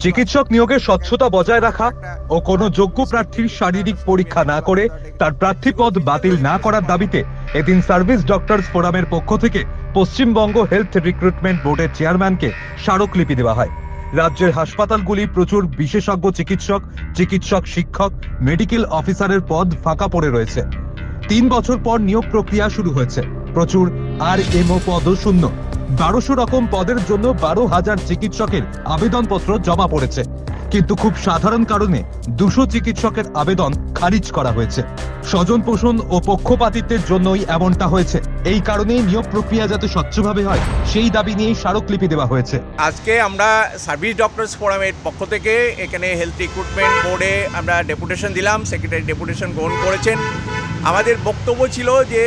চিকিৎসক নিয়োগে স্বচ্ছতা বজায় রাখা ও কোনো যোগ্য প্রার্থীর শারীরিক পরীক্ষা না করে তার প্রার্থী পদ বাতিল না করার দাবিতে এদিন সার্ভিস ডক্টরস ফোরামের পক্ষ থেকে পশ্চিমবঙ্গ হেলথ রিক্রুটমেন্ট বোর্ডের চেয়ারম্যানকে স্মারকলিপি দেওয়া হয়। রাজ্যের হাসপাতালগুলি প্রচুর বিশেষজ্ঞ চিকিৎসক চিকিৎসক শিক্ষক, মেডিকেল অফিসারের পদ ফাঁকা পড়ে রয়েছে। তিন বছর পর নিয়োগ প্রক্রিয়া শুরু হয়েছে। প্রচুর আর এমও পদও শূন্য। বারোশো রকম পদের জন্য বারো হাজার চিকিৎসকের আবেদনপত্র জমা পড়েছে। কিন্তু খুব সাধারণ কারণে দুশো চিকিৎসকের আবেদন খারিজ করা হয়েছে। স্বজন পোষণ ও পক্ষপাতিত্বের জন্যই এমনটা হয়েছে। এই কারণেই নিয়োগ প্রক্রিয়া যাতে স্বচ্ছভাবে হয়, সেই দাবি নিয়েই স্মারকলিপি দেওয়া হয়েছে। আজকে আমরা সার্ভিস ডক্টরস ফোরামের পক্ষ থেকে এখানে হেলথ রিক্রুটমেন্ট বোর্ডে আমরা ডেপুটেশন দিলাম। সেক্রেটারি ডেপুটেশন গ্রহণ করেছেন। আমাদের বক্তব্য ছিল যে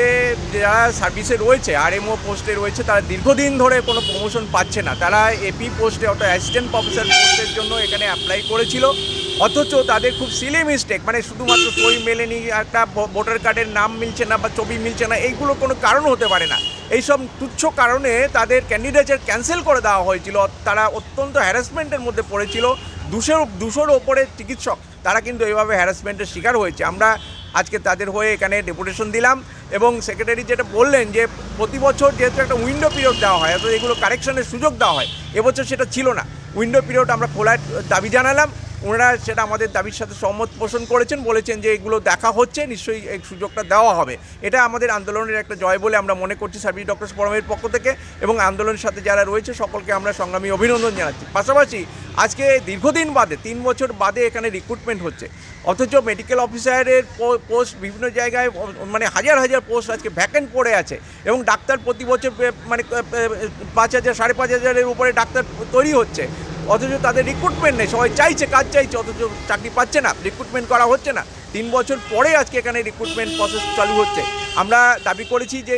যারা সার্ভিসে রয়েছে আরএমও পোস্টে রয়েছে, তারা দীর্ঘদিন ধরে কোনো প্রমোশন পাচ্ছে না। তারা এপি পোস্টে অর্থাৎ অ্যাসিস্ট্যান্ট প্রফেসর পোস্টের জন্য এখানে অ্যাপ্লাই করেছিল। অথচ তাদের খুব সিলি মিস্টেক মানে শুধুমাত্র সই মেলেনি, একটা ভোটার কার্ডের নাম মিলছে না বা ছবি মিলছে না, এইগুলো কোনো কারণ হতে পারে না। এইসব তুচ্ছ কারণে তাদের ক্যান্ডিডেটের ক্যান্সেল করে দেওয়া হয়েছিল। তারা অত্যন্ত হ্যারাসমেন্টের মধ্যে পড়েছিল। দুশোর দুশোর ওপরে চিকিৎসক, তারা কিন্তু এইভাবে হ্যারাসমেন্টের শিকার হয়েছে। আমরা আজকে তাদের হয়ে এখানে ডেপুটেশন দিলাম এবং সেক্রেটারি যেটা বললেন যে প্রতি বছর যেহেতু একটা উইন্ডো পিরিয়ড দেওয়া হয়, অর্থাৎ এগুলো কারেকশনের সুযোগ দেওয়া হয়, এবছর সেটা ছিল না। উইন্ডো পিরিয়ড আমরা খোলার দাবি জানালাম। ওনারা সেটা আমাদের দাবির সাথে সম্মত পোষণ করেছেন, বলেছেন যে এগুলো দেখা হচ্ছে, নিশ্চয়ই এই সুযোগটা দেওয়া হবে। এটা আমাদের আন্দোলনের একটা জয় বলে আমরা মনে করছি সার্ভিস ডক্টরস ফোরামের পক্ষ থেকে এবং আন্দোলনের সাথে যারা রয়েছে, সকলকে আমরা সংগ্রামী অভিনন্দন জানাচ্ছি। পাশাপাশি আজকে দীর্ঘদিন বাদে, তিন বছর বাদে এখানে রিক্রুটমেন্ট হচ্ছে। অথচ মেডিকেল অফিসারের পোস্ট বিভিন্ন জায়গায় মানে হাজার হাজার পোস্ট আজকে ভ্যাকেন্ট পড়ে আছে এবং ডাক্তার প্রতি বছর মানে পাঁচ হাজার, সাড়ে পাঁচ হাজারের উপরে ডাক্তার তৈরি হচ্ছে। অথচ তাদের রিক্রুটমেন্ট নেই। সবাই চাইছে, কাজ চাইছে, অথচ চাকরি পাচ্ছে না রিক্রুটমেন্ট করা হচ্ছে না। তিন বছর পরে আজকে এখানে রিক্রুটমেন্ট প্রসেস চালু হচ্ছে। আমরা দাবি করেছি যে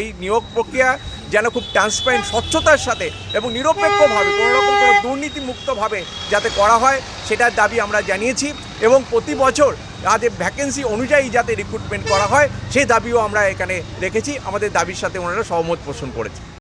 এই নিয়োগ প্রক্রিয়া যেন খুব ট্রান্সপারেন্ট স্বচ্ছতার সাথে এবং নিরপেক্ষভাবে কোনো রকম কোনো দুর্নীতিমুক্তভাবে যাতে করা হয়, সেটার দাবি আমরা জানিয়েছি এবং প্রতি বছর তাদের ভ্যাকেন্সি অনুযায়ী যাতে রিক্রুটমেন্ট করা হয় সেই দাবিও আমরা এখানে রেখেছি। আমাদের দাবির সাথে ওনারা সহমত পোষণ করেছে